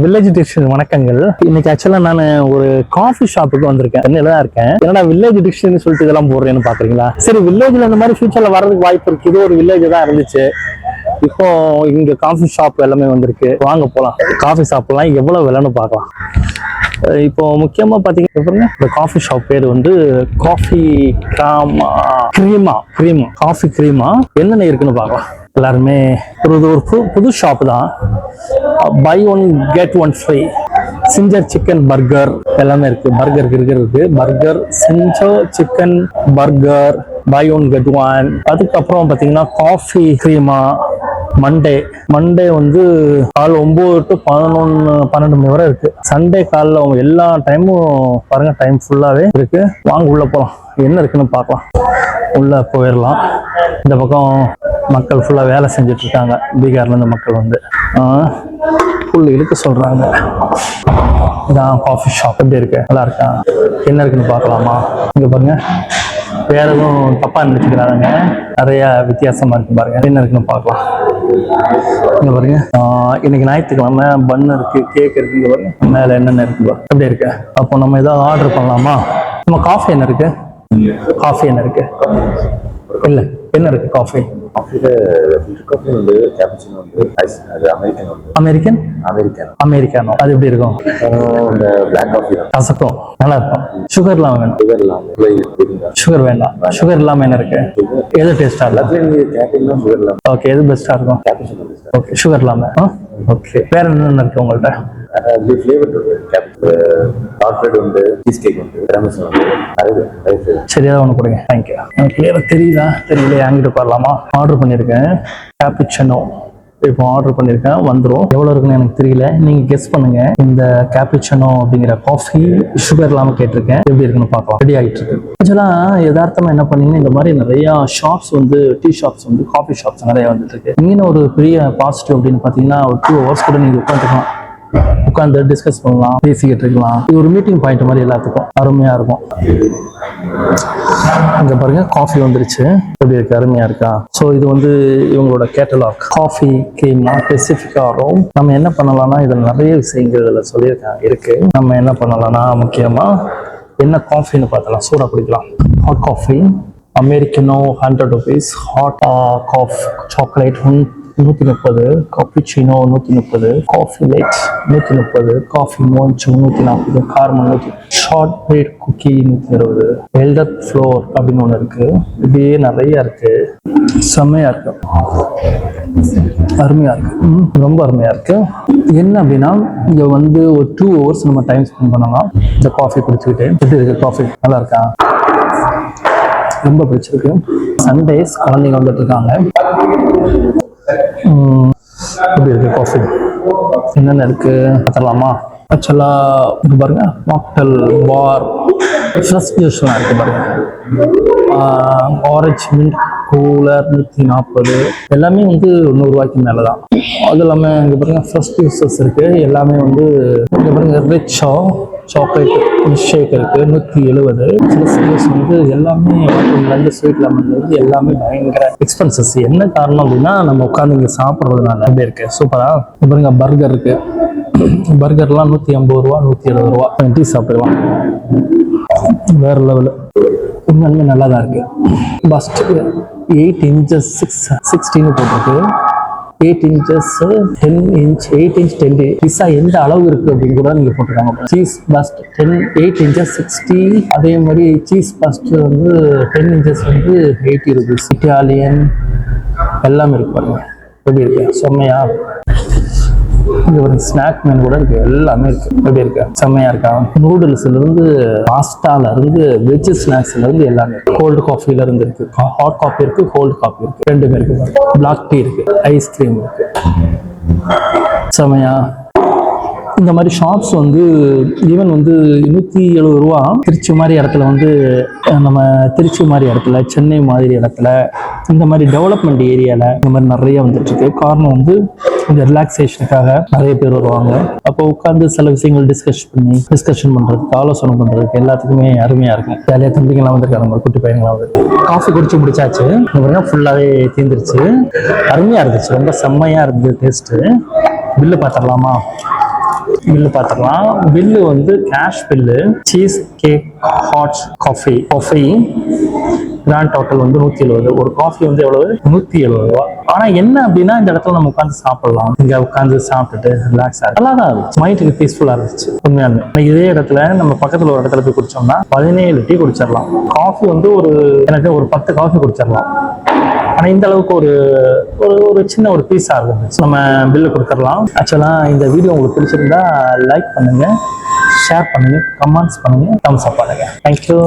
Village diction வணக்கங்கள். இன்னைக்கு ஆக்சுவலா நான் ஒரு காஃபி ஷாப்புக்கு வந்திருக்கேன். சென்னையில தான் இருக்கேன். என்னடா வில்லேஜ் டிக்ஷன் சொல்லிட்டு இதெல்லாம் போடுறேன்னு பாக்குறீங்களா? சரி வில்லேஜ்ல இந்த மாதிரி ஃபியூச்சர்ல வர்றதுக்கு வாய்ப்பு இருக்கு. இது ஒரு வில்லேஜ் தான் இருந்துச்சு. இப்போ இங்க காஃபி ஷாப் எல்லாமே வந்திருக்கு. வாங்க போலாம். காஃபி ஷாப்லாம் எவ்வளவு விலைன்னு பார்க்கலாம். இப்போ முக்கியமா பாத்தீங்கன்னா இந்த காஃபி ஷாப் பேர் வந்து காஃபி கிராமா கிரீமா கிரீமா காஃபி கிரீமா என்னென்ன இருக்குன்னு பார்க்கலாம். எல்லாருமே ஒரு இது ஒரு புது- புது ஷாப் தான். Buy one get one free zinger chicken burger எல்லாமே இருக்கு. பர்கர் கிர்கர் இருக்கு. Burger zinger chicken burger buy one get one அதுக்கப்புறம் பார்த்தீங்கன்னா காஃபி க்ரீமா மண்டே மண்டே வந்து கால் ஒம்பது டு பதினொன்று பன்னெண்டு மணி வரை இருக்கு. சண்டே காலில் அவங்க எல்லா டைமும் பாருங்க டைம் ஃபுல்லாகவே இருக்கு. வாங்க உள்ள போகலாம் என்ன இருக்குன்னு பார்க்கலாம். உள்ள போயிடலாம் இந்த பக்கம் மக்கள் ஃபுல்லா வேலை செஞ்சுட்டு இருக்காங்க பீகார்ல இருந்து மக்கள் வந்து. ஃபுல் இழுக்க சொல்றாங்க. இதான் காஃபி ஷாப் எப்படி இருக்கு? நல்லா இருக்கா? என்ன இருக்குன்னு பார்க்கலாமா? இங்க பாருங்க. வேற எதுவும் தப்பா நினைச்சுக்கிறாங்க நிறைய வித்தியாசமா இருக்கு பாருங்க. என்ன இருக்குன்னு பார்க்கலாம். இங்க பாருங்க. இன்னைக்கு ஞாயிற்றுக்கிழமை பன் இருக்கு கேக் இருக்கு. இங்க பாருங்க. மேல என்னென்ன இருக்கு. எப்படி இருக்கு? அப்போ நம்ம ஏதாவது ஆர்டர் பண்ணலாமா? நம்ம காஃபி என்ன இருக்கு? காஃபி என்ன இருக்கு? இல்ல. என்ன இருக்கு? காஃபி ஃபில்டர் காஃபி உண்டு கேப்சினோ உண்டு ஐஸ் அது அமெரிக்கன் உண்டு. அமெரிக்கன் அமெரிக்கன் அமெரிக்கானோ அது எப்படி இருக்கும்? அப்புறம் இந்த பிளாக் காஃபி கசக்கும் நல்லா இருக்கும். சுகர் இல்லாம வேணும். சுகர் சுகர் வேண்டாம். சுகர் இல்லாம என்ன இருக்கு? எது டேஸ்டா கேட்டிங்கன்னா சுகர் இல்லாமல் ஓகே எது பெஸ்டா இருக்கும்? ஓகே சுகர் இல்லாம. ஓகே வேற என்னென்ன இருக்கு உங்கள்ட்ட? அது ஃப்ளேவர் உண்டு கேப் சாக்லேட் உண்டு சீஸ் கேக் உண்டு. திராமிசு உண்டு நிறைய நிறைய ஒன்று கொடுங்க. தேங்க்யூ எனக்கு கிளியராக தெரியுதா? தெரியல என்கிட்ட வரலாமா ஆர்டர் பண்ணியிருக்கேன் கேபிச்சனோ இப்போ ஆர்டர் பண்ணியிருக்கேன் வந்துடும் எவ்வளோ இருக்குன்னு எனக்கு தெரியல. நீங்கள் கெஸ் பண்ணுங்க. இந்த கேபிச்சனோ அப்படிங்கிற காஃபி சுகர் இல்லாமல் கேட்டிருக்கேன். எப்படி இருக்குன்னு பார்க்கலாம். ரெடி ஆகிட்டு இருக்கு ஆக்சுவலாக யதார்த்தமாக என்ன பண்ணீங்கன்னா இந்த மாதிரி நிறையா ஷாப்ஸ் வந்து டீ ஷாப்ஸ் வந்து காஃபி ஷாப்ஸ் நிறைய வந்துட்டு இருக்கு இங்கே ஒரு பெரிய பாசிட்டிவ் அப்படின்னு பார்த்தீங்கன்னா ஒரு டூ ஹவர்ஸ் கூட நீங்கள் உட்காந்துக்கலாம் உட்காந்து டிஸ்கஸ் பண்ணலாம் பேசிக்கிட்டு இருக்கலாம். இது ஒரு மீட்டிங் பாயிண்ட் மாதிரி எல்லாத்துக்கும். அருமையா இருக்கும். இங்க பாருங்க காஃபி வந்துருச்சு. எப்படி இருக்கு? அருமையா இருக்கா? ஸோ இது வந்து இவங்களோட கேட்டலாக் காஃபி கேம்னா ஸ்பெசிஃபிக்காக வரும் நம்ம என்ன பண்ணலாம்னா இதில் நிறைய விஷயங்கள் இதில் சொல்லியிருக்காங்க இருக்கு. நம்ம என்ன பண்ணலாம்னா முக்கியமா என்ன காஃபின்னு பார்த்தலாம். சூடாக குடிக்கலாம். Hot coffee Americano hundred rupees hot cough chocolate நூற்றி முப்பது காப்பிச்சினோ நூற்றி முப்பது காஃபி லைட் நூற்றி முப்பது காஃபி மோன்ச்சு நூற்றி நாற்பது கார்மன் நூற்றி ஷார்ட் பிரெட் குக்கி நூற்றி இருபது வெல்டட் ஃப்ளோர் அப்படின்னு ஒன்று இருக்கு. இப்படியே நிறைய இருக்கு. செம்மையா இருக்கு. அருமையா இருக்கு. ரொம்ப அருமையா இருக்கு. என்ன அப்படின்னா இங்க வந்து ஒரு டூ ஹவர்ஸ் நம்ம டைம் ஸ்பெண்ட் பண்ணலாம் இந்த காஃபி குடிச்சுக்கிட்டு எப்படி இருக்கு காஃபி நல்லா இருக்கா? ரொம்ப பிடிச்சிருக்கு. சண்டேஸ் குழந்தைங்க வந்துட்டு இருக்காங்க. எப்படி இருக்கு காஃபி என்னென்ன இருக்கு? பார்த்துடலாமா? ஆக்சுவலாக இது பாருங்க மாக்டல் பார் ஃப்ரெஷ் ஜூஸ்லாம் இருக்கு பாருங்க. ஆரஞ்சு மின்ட் கூலர் நூற்றி நாற்பது எல்லாமே வந்து நூறுரூவாய்க்கு மேலே தான் அது இல்லாமல் இங்கே பாருங்க ஃப்ரெஷ் ஜூஸஸ் இருக்குது எல்லாமே வந்து இங்கே பாருங்க ரிச்சா சாக்லேட் மில்க் ஷேக் இருக்குது நூற்றி எழுபது சில ஜூஸ் வந்து எல்லாமே லெமன்லேருந்து ஸ்வீட் லெமன்லேருந்து எல்லாமே பயங்கர எக்ஸ்பென்சஸ் என்ன காரணம் அப்படின்னா நம்ம உட்காந்து இங்கே சாப்பிட்றதுனால. அப்படி இருக்குது சூப்பராக பாருங்க பர்கர் இருக்குது பர்கர்லாம் நூற்றி ஐம்பது ரூபா நூற்றி எழுபது ரூபா. டீ சாப்பிடுவான் வேற லெவலு உண்மையுமே நல்லா தான் இருக்குது பஸ்ட் எயிட் இன்ச்சஸ் சிக்ஸ் சிக்ஸ்டின்னு போட்டிருக்கு. Eight inches ten inch eight inch ten pizza எந்த அளவு இருக்கு அப்படின்னு கூட நீங்க போட்டிருக்காங்க cheese burst ten eight inches sixty அதே மாதிரி சீஸ் பஸ்ட் வந்து டென் இன்ச்சஸ் வந்து எயிட்டி ருபீஸ் இட்டாலியன் எல்லாமே இருக்கு பாருங்க. எப்படி இருக்கு? செம்மையா? இது ஒரு ஸ்நாக் மீன் கூட இருக்கு. எல்லாமே இருக்கு. எப்படி இருக்கு? செம்மையா இருக்கா? நூடுல்ஸ்ல இருந்து பாஸ்டால இருந்து வெஜ் ஸ்நாக்ஸ்ல இருந்து எல்லாமே கோல்டு காஃபில இருந்து இருக்கு. ஹாட் காஃபி இருக்கு கோல்டு காஃபி இருக்கு. ரெண்டுமே இருக்கு. பிளாக் டீ இருக்கு. ஐஸ்கிரீம் இருக்கு. செம்மையா இந்த மாதிரி ஷாப்ஸ் வந்து ஈவன் வந்து நூற்றி எழுபது ரூபா திருச்சி மாதிரி இடத்துல வந்து நம்ம திருச்சி மாதிரி இடத்துல சென்னை மாதிரி இடத்துல இந்த மாதிரி டெவலப்மெண்ட் ஏரியாவில் இந்த மாதிரி நிறைய வந்துட்டுருக்கு. காரணம் வந்து இந்த ரிலாக்ஸேஷனுக்காக நிறைய பேர் வருவாங்க. அப்போ உட்காந்து சில விஷயங்கள் டிஸ்கஸ் பண்ணி டிஸ்கஷன் பண்ணுறதுக்கு ஆலோசனை பண்ணுறதுக்கு எல்லாத்துக்குமே அருமையாக இருக்கும். ஜாலியாக தம்பிங்களாம் வந்துருக்காங்க நம்ம குட்டி பையங்களாம் வந்து. காஃபி குடிச்சு முடிச்சாச்சு. இந்த பாருங்க ஃபுல்லாகவே தீர்ந்துருச்சு அருமையாக இருந்துச்சு. ரொம்ப செம்மையாக இருந்தது டேஸ்ட்டு பில்லு பார்த்துடலாமா பில்லு பார்த்துக்கலாம். பில்லு வந்து cash bill cheese cake hot coffee coffee grand total வந்து நூற்றி எழுபது ஒரு காஃபி வந்து எவ்வளவு? நூற்றி எழுபது ரூபா. ஆனால் என்ன அப்படின்னா இந்த இடத்துல நம்ம உட்காந்து சாப்பிடலாம். இங்கே உட்காந்து சாப்பிட்டுட்டு ரிலாக்ஸ் ஆகும் நல்லா தான் இருந்துச்சு. மைண்டுக்கு பீஸ்ஃபுல்லாக இருந்துச்சு. உண்மையாலுமே. இதே இடத்துல நம்ம பக்கத்தில் ஒரு இடத்துல போய் குடிச்சோம்னா பதினேழு டீ குடிச்சிடலாம். காஃபி வந்து ஒரு எனக்கு ஒரு பத்து காஃபி குடிச்சிடலாம். ஆனால் இந்த அளவுக்கு ஒரு ஒரு ஒரு சின்ன ஒரு பீஸாக இருந்துச்சு நம்ம பில்லு கொடுத்துடலாம். ஆக்சுவலாக இந்த வீடியோ உங்களுக்கு பிடிச்சிருந்தா லைக் பண்ணுங்கள் ஷேர் பண்ணுங்கள் கமெண்ட்ஸ் பண்ணுங்கள் தம்ஸ் அப் பண்ணுங்கள் தேங்க்யூ